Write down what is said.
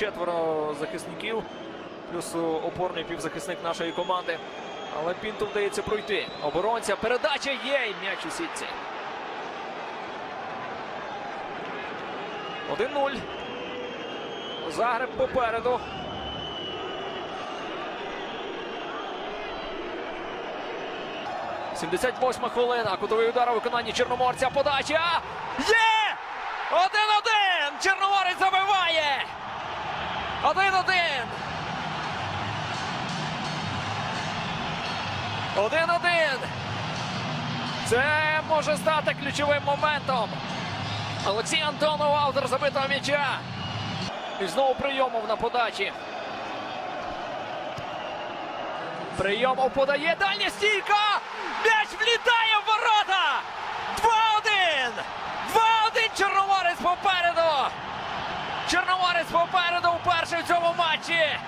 четверо захисників, плюс опорний півзахисник нашої команди. Але Пінту вдається пройти. Оборонця. Передача є. і М'яч у сітці. 1-0. Загреб попереду. Сімдесят восьма хвилина. Кутовий удар у виконанні Чорноморця. Подача. Є! 1-1! Один-один! Один-один! Це може стати ключовим моментом. Олексій Антонов, автор забитого м'яча. І знову прийомов на подачі. Прийомов подає дальня стійка. Чорноморець попереду вперше в цьому матчі.